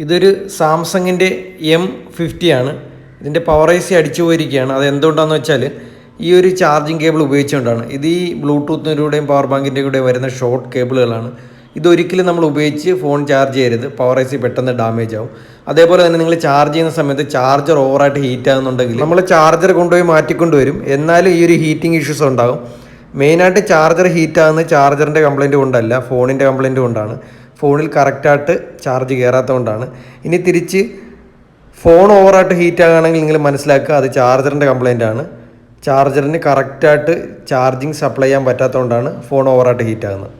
ഇതൊരു സാംസങ്ങിന്റെ M fifty ആണ്. ഇതിന്റെ പവർ ഐ സി അടിച്ചു പോയിരിക്കുകയാണ്. അത് എന്തുകൊണ്ടാണെന്ന് വെച്ചാൽ ഈ ഒരു ചാർജിങ് കേബിൾ ഉപയോഗിച്ചുകൊണ്ടാണ്. ഇത് ഈ ബ്ലൂടൂത്തിലൂടെയും പവർ ബാങ്കിന്റെ കൂടെ വരുന്ന ഷോർട്ട് കേബിളുകളാണ് ഇതൊരിക്കലും നമ്മൾ ഉപയോഗിച്ച് ഫോൺ ചാർജ് ചെയ്യരുത്. പവർ ഐ സി പെട്ടെന്ന് ഡാമേജ് ആവും. അതേപോലെ തന്നെ നിങ്ങൾ ചാർജ് ചെയ്യുന്ന സമയത്ത് ചാർജർ ഓവറായിട്ട് ഹീറ്റ് ആകുന്നുണ്ടെങ്കിൽ നമ്മൾ ചാർജർ കൊണ്ടുപോയി മാറ്റിക്കൊണ്ടുവരും. എന്നാലും ഈ ഒരു ഹീറ്റിംഗ് ഇഷ്യൂസ് ഉണ്ടാകും. മെയിനായിട്ട് ചാർജർ ഹീറ്റ് ആകുന്നത് ചാർജറിന്റെ കംപ്ലയിന്റ് കൊണ്ടല്ല ഫോണിന്റെ കംപ്ലയിന്റ് കൊണ്ടാണ്. ഫോണിൽ കറക്റ്റായിട്ട് ചാർജ് കയറാത്തത് കൊണ്ടാണ് ഇനി തിരിച്ച് ഫോൺ ഓവറായിട്ട് ഹീറ്റ് ആകുകയാണെങ്കിൽ നിങ്ങൾ മനസ്സിലാക്കുക അത് ചാർജറിന്റെ കംപ്ലൈന്റ് ആണ് ചാർജറിന് കറക്റ്റായിട്ട് ചാർജിങ് സപ്ലൈ ചെയ്യാൻ പറ്റാത്തതുകൊണ്ടാണ് ഫോൺ ഓവറായിട്ട് ഹീറ്റ് ആകുന്നത്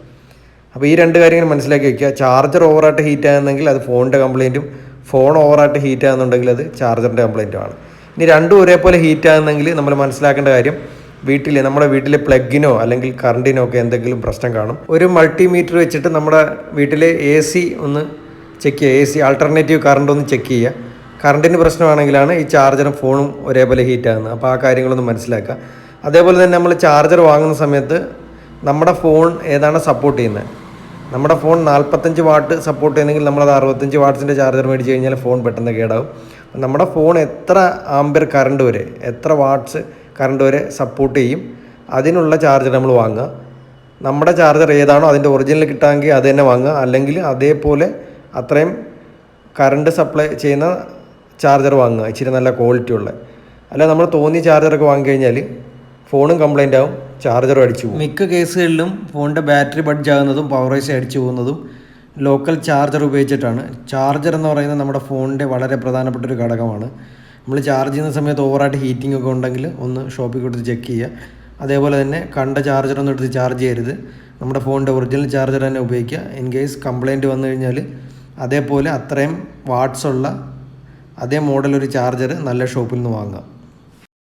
അപ്പോൾ ഈ രണ്ട് കാര്യങ്ങൾ മനസ്സിലാക്കി വയ്ക്കുക. ചാർജർ ഓവറായിട്ട് ഹീറ്റ് ആകുന്നെങ്കിൽ അത് ഫോണിന്റെ കംപ്ലൈന്റും ഫോൺ ഓവറായിട്ട് ഹീറ്റ് ആകുന്നുണ്ടെങ്കിൽ അത് ചാർജറിന്റെ കംപ്ലൈന്റുമാണ്. ഇനി രണ്ടും ഒരേപോലെ ഹീറ്റ് ആകുന്നെങ്കിൽ നമ്മൾ മനസ്സിലാക്കേണ്ട കാര്യം വീട്ടിലെ നമ്മുടെ വീട്ടിലെ പ്ലഗിനോ അല്ലെങ്കിൽ കറണ്ടിനോ ഒക്കെ എന്തെങ്കിലും പ്രശ്നം കാണും. ഒരു മൾട്ടിമീറ്റർ വെച്ചിട്ട് നമ്മുടെ വീട്ടിലെ എ സി ഒന്ന് ചെക്ക് ചെയ്യുക. എ സി ആൾട്ടർനേറ്റീവ് കറണ്ട് ഒന്ന് ചെക്ക് ചെയ്യുക. കറണ്ടിന് പ്രശ്നമാണെങ്കിലാണ് ഈ ചാർജറും ഫോണും ഒരേപോലെ ഹീറ്റ് ആകുന്നത്. അപ്പോൾ ആ കാര്യങ്ങളൊന്ന് മനസ്സിലാക്കുക. അതേപോലെ തന്നെ നമ്മൾ ചാർജർ വാങ്ങുന്ന സമയത്ത് നമ്മുടെ ഫോൺ ഏതാണ് സപ്പോർട്ട് ചെയ്യുന്നത്? നമ്മുടെ ഫോൺ നാൽപ്പത്തഞ്ച് വാട്ട് സപ്പോർട്ട് ചെയ്യുന്നെങ്കിൽ നമ്മളത് അറുപത്തഞ്ച് വാട്ട്സിന്റെ ചാർജർ മേടിച്ച് കഴിഞ്ഞാൽ ഫോൺ പെട്ടെന്ന് കേടാവും. നമ്മുടെ ഫോൺ എത്ര ആംബിയർ കറണ്ട് വരെ എത്ര വാട്ട്സ് കറണ്ട് വരെ സപ്പോർട്ട് ചെയ്യും. അതിനുള്ള ചാർജർ നമ്മൾ വാങ്ങുക. നമ്മുടെ ചാർജർ ഏതാണോ അതിന്റെ ഒറിജിനൽ കിട്ടാമെങ്കിൽ അത് തന്നെ വാങ്ങുക. അല്ലെങ്കിൽ അതേപോലെ അത്രയും കറണ്ട് സപ്ലൈ ചെയ്യുന്ന ചാർജർ വാങ്ങുക. ഇച്ചിരി നല്ല ക്വാളിറ്റി ഉള്ള. അല്ല നമ്മൾ തോന്നിയ ചാർജറൊക്കെ വാങ്ങിക്കഴിഞ്ഞാൽ ഫോണും കംപ്ലൈന്റ് ആവും. ചാർജറും അടിച്ചു പോകും. മിക്ക കേസുകളിലും ഫോണിന്റെ ബാറ്ററി ബഡ്ജ് ആകുന്നതും പവർ ഐസ് അടിച്ചു പോകുന്നതും ലോക്കൽ ചാർജർ ഉപയോഗിച്ചിട്ടാണ്. ചാർജർ എന്ന് പറയുന്നത് നമ്മുടെ ഫോണിന്റെ വളരെ പ്രധാനപ്പെട്ട ഒരു ഘടകമാണ്. നമ്മൾ ചാർജ് ചെയ്യുന്ന സമയത്ത് ഓവറായിട്ട് ഹീറ്റിംഗ് ഒക്കെ ഉണ്ടെങ്കിൽ ഒന്ന് ഷോപ്പിൽ കൊടുത്ത് ചെക്ക് ചെയ്യുക. അതേപോലെ തന്നെ കണ്ട ചാർജർ ഒന്നും എടുത്ത് ചാർജ് ചെയ്യരുത്. നമ്മുടെ ഫോണിന്റെ ഒറിജിനൽ ചാർജർ തന്നെ ഉപയോഗിക്കുക. ഇൻ കേസ് കംപ്ലയിന്റ് വന്നു കഴിഞ്ഞാൽ അതേപോലെ അത്രയും വാട്സുള്ള അതേ മോഡലൊരു ചാർജർ നല്ല ഷോപ്പിൽ നിന്ന് വാങ്ങുക.